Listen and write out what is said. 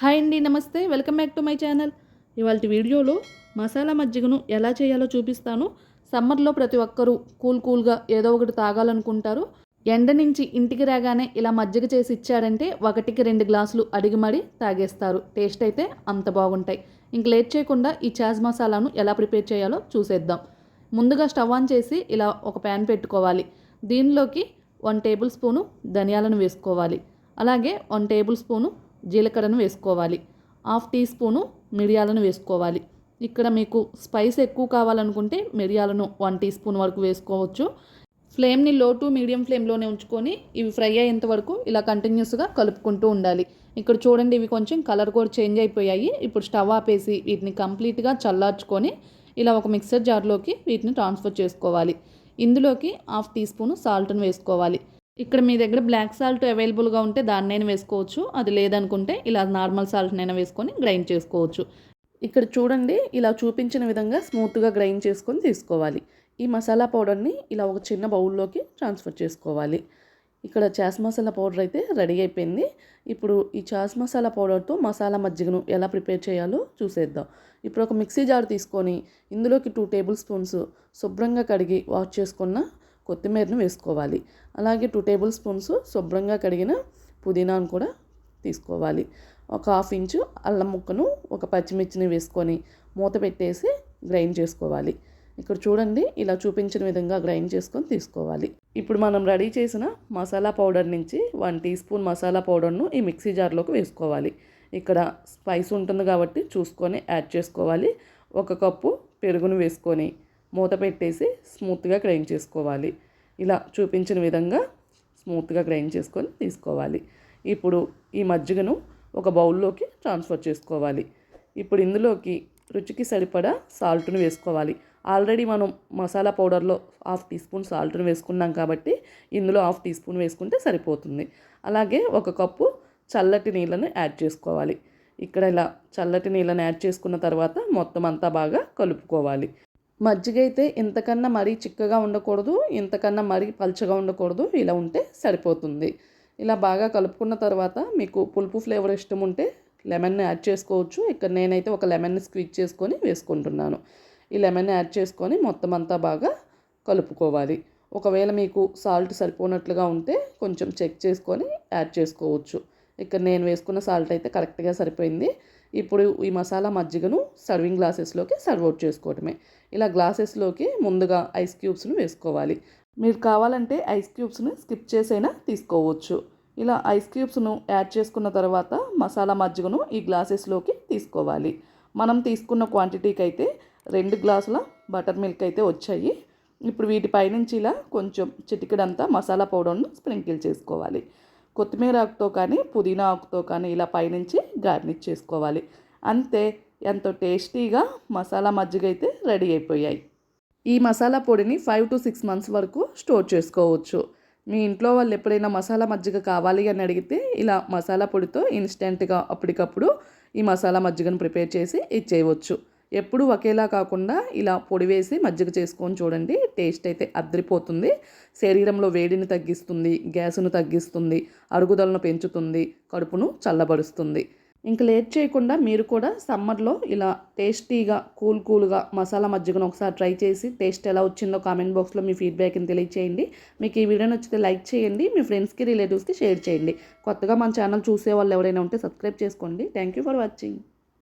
Hi అండి నమస్తే. Welcome back to my channel. ఇవాళ వీడియోలో మసాలా మజ్జిగను ఎలా చేయాలో చూపిస్తాను. సమ్మర్లో ప్రతి ఒక్కరూ కూల్ కూల్గా ఏదో ఒకటి తాగాలనుకుంటారు. ఎండ నుంచి ఇంటికి రాగానే ఇలా మజ్జిగ చేసి ఇచ్చాడంటే ఒకటికి రెండు గ్లాసులు అడిగిమడి తాగేస్తారు. టేస్ట్ అయితే అంత బాగుంటాయి. ఇంక లేట్ చేయకుండా ఈ చాజ్ మసాలాను ఎలా ప్రిపేర్ చేయాలో చూసేద్దాం. ముందుగా స్టవ్ ఆన్ చేసి ఇలా ఒక ప్యాన్ పెట్టుకోవాలి. దీనిలోకి వన్ టేబుల్ స్పూను ధనియాలను వేసుకోవాలి. అలాగే వన్ టేబుల్ స్పూను జీలకర్రను వేసుకోవాలి. హాఫ్ టీ స్పూను మిరియాలను వేసుకోవాలి. ఇక్కడ మీకు స్పైస్ ఎక్కువ కావాలనుకుంటే మిరియాలను వన్ టీ స్పూన్ వరకు వేసుకోవచ్చు. ఫ్లేమ్ని లో టు మీడియం ఫ్లేమ్లోనే ఉంచుకొని ఇవి ఫ్రై అయ్యేంత వరకు ఇలా కంటిన్యూస్గా కలుపుకుంటూ ఉండాలి. ఇక్కడ చూడండి ఇవి కొంచెం కలర్ కూడా చేంజ్ అయిపోయాయి. ఇప్పుడు స్టవ్ ఆపేసి వీటిని కంప్లీట్గా చల్లార్చుకొని ఇలా ఒక మిక్సర్ జార్లోకి వీటిని ట్రాన్స్ఫర్ చేసుకోవాలి. ఇందులోకి హాఫ్ టీ స్పూన్ సాల్ట్ను వేసుకోవాలి. ఇక్కడ మీ దగ్గర బ్లాక్ సాల్ట్ అవైలబుల్గా ఉంటే దాన్నైనా వేసుకోవచ్చు. అది లేదనుకుంటే ఇలా నార్మల్ సాల్ట్నైనా వేసుకొని గ్రైండ్ చేసుకోవచ్చు. ఇక్కడ చూడండి ఇలా చూపించిన విధంగా స్మూత్గా గ్రైండ్ చేసుకొని తీసుకోవాలి. ఈ మసాలా పౌడర్ని ఇలా ఒక చిన్న బౌల్లోకి ట్రాన్స్ఫర్ చేసుకోవాలి. ఇక్కడ చాస్ మసాలా పౌడర్ అయితే రెడీ అయిపోయింది. ఇప్పుడు ఈ చాస్ మసాలా పౌడర్తో మసాలా మజ్జిగను ఎలా ప్రిపేర్ చేయాలో చూసేద్దాం. ఇప్పుడు ఒక మిక్సీ జార్ తీసుకొని ఇందులోకి టూ టేబుల్ స్పూన్స్ శుభ్రంగా కడిగి వాష్ చేసుకున్న కొత్తిమీరను వేసుకోవాలి. అలాగే టూ టేబుల్ స్పూన్స్ శుభ్రంగా కడిగిన పుదీనాను కూడా తీసుకోవాలి. ఒక హాఫ్ ఇంచు అల్లం ముక్కను ఒక పచ్చిమిర్చిని వేసుకొని మూత పెట్టేసి గ్రైండ్ చేసుకోవాలి. ఇక్కడ చూడండి ఇలా చూపించిన విధంగా గ్రైండ్ చేసుకొని తీసుకోవాలి. ఇప్పుడు మనం రెడీ చేసిన మసాలా పౌడర్ నుంచి వన్ టీ స్పూన్ మసాలా పౌడర్ను ఈ మిక్సీ జార్లోకి వేసుకోవాలి. ఇక్కడ స్పైస్ ఉంటుంది కాబట్టి చూసుకొని యాడ్ చేసుకోవాలి. ఒక కప్పు పెరుగును వేసుకొని మూత పెట్టేసి స్మూత్గా గ్రైండ్ చేసుకోవాలి. ఇలా చూపించిన విధంగా స్మూత్గా గ్రైండ్ చేసుకొని తీసుకోవాలి. ఇప్పుడు ఈ మజ్జిగను ఒక బౌల్లోకి ట్రాన్స్ఫర్ చేసుకోవాలి. ఇప్పుడు ఇందులోకి రుచికి సరిపడా సాల్ట్ను వేసుకోవాలి. ఆల్రెడీ మనం మసాలా పౌడర్లో హాఫ్ టీ స్పూన్ సాల్ట్ను వేసుకున్నాం కాబట్టి ఇందులో హాఫ్ టీ స్పూన్ వేసుకుంటే సరిపోతుంది. అలాగే ఒక కప్పు చల్లటి నీళ్ళను యాడ్ చేసుకోవాలి. ఇక్కడ ఇలా చల్లటి నీళ్ళని యాడ్ చేసుకున్న తర్వాత మొత్తం అంతా బాగా కలుపుకోవాలి. మజ్జిగ అయితే ఇంతకన్నా మరీ చిక్కగా ఉండకూడదు ఇంతకన్నా మరీ పల్చగా ఉండకూడదు ఇలా ఉంటే సరిపోతుంది. ఇలా బాగా కలుపుకున్న తర్వాత మీకు పులుపు ఫ్లేవర్ ఇష్టం ఉంటే లెమన్ని యాడ్ చేసుకోవచ్చు. ఇక్కడ నేనైతే ఒక లెమన్ని స్క్వీజ్ చేసుకొని వేసుకుంటున్నాను. ఈ లెమన్ యాడ్ చేసుకొని మొత్తం అంతా బాగా కలుపుకోవాలి. ఒకవేళ మీకు సాల్ట్ సరిపోనట్లుగా ఉంటే కొంచెం చెక్ చేసుకొని యాడ్ చేసుకోవచ్చు. ఇక్కడ నేను వేసుకున్న సాల్ట్ అయితే కరెక్ట్గా సరిపోయింది. ఇప్పుడు ఈ మసాలా మజ్జిగను సర్వింగ్ గ్లాసెస్లోకి సర్వ్ అవుట్ చేసుకోవటమే. ఇలా గ్లాసెస్లోకి ముందుగా ఐస్ క్యూబ్స్ను వేసుకోవాలి. మీరు కావాలంటే ఐస్ క్యూబ్స్ని స్కిప్ చేసైనా తీసుకోవచ్చు. ఇలా ఐస్ క్యూబ్స్ను యాడ్ చేసుకున్న తర్వాత మసాలా మజ్జిగను ఈ గ్లాసెస్లోకి తీసుకోవాలి. మనం తీసుకున్న క్వాంటిటీకి అయితే రెండు గ్లాసుల బటర్ మిల్క్ అయితే వచ్చాయి. ఇప్పుడు వీటి పైనుంచి ఇలా కొంచెం చిటికడంతా మసాలా పౌడర్ను స్ప్రింకిల్ చేసుకోవాలి. కొత్తిమీర ఆకుతో కానీ పుదీనా ఆకుతో కానీ ఇలా పైనుంచి గార్నిష్ చేసుకోవాలి. అంతే ఎంతో టేస్టీగా మసాలా మజ్జిగ అయితే రెడీ అయిపోయాయి. ఈ మసాలా పొడిని ఫైవ్ టు సిక్స్ మంత్స్ వరకు స్టోర్ చేసుకోవచ్చు. మీ ఇంట్లో వాళ్ళు ఎప్పుడైనా మసాలా మజ్జిగ కావాలి అని అడిగితే ఇలా మసాలా పొడితో ఇన్స్టెంట్గా అప్పటికప్పుడు ఈ మసాలా మజ్జిగను ప్రిపేర్ చేసి ఇచ్చేయవచ్చు. ఎప్పుడు ఒకేలా కాకుండా ఇలా పొడి వేసి మజ్జిగ చేసుకొని చూడండి టేస్ట్ అయితే అద్రిపోతుంది. శరీరంలో వేడిని తగ్గిస్తుంది గ్యాసును తగ్గిస్తుంది అరుగుదలను పెంచుతుంది కడుపును చల్లబరుస్తుంది. ఇంక లేట్ చేయకుండా మీరు కూడా సమ్మర్లో ఇలా టేస్టీగా కూల్ కూల్గా మసాలా మజ్జిగను ఒకసారి ట్రై చేసి టేస్ట్ ఎలా వచ్చిందో కామెంట్ బాక్స్లో మీ ఫీడ్బ్యాక్ని తెలియచేయండి. మీకు ఈ వీడియో నచ్చితే లైక్ చేయండి మీ ఫ్రెండ్స్కి రిలేటివ్స్కి షేర్ చేయండి. కొత్తగా మన ఛానల్ చూసే వాళ్ళు ఎవరైనా ఉంటే సబ్స్క్రైబ్ చేసుకోండి. Thank you for watching.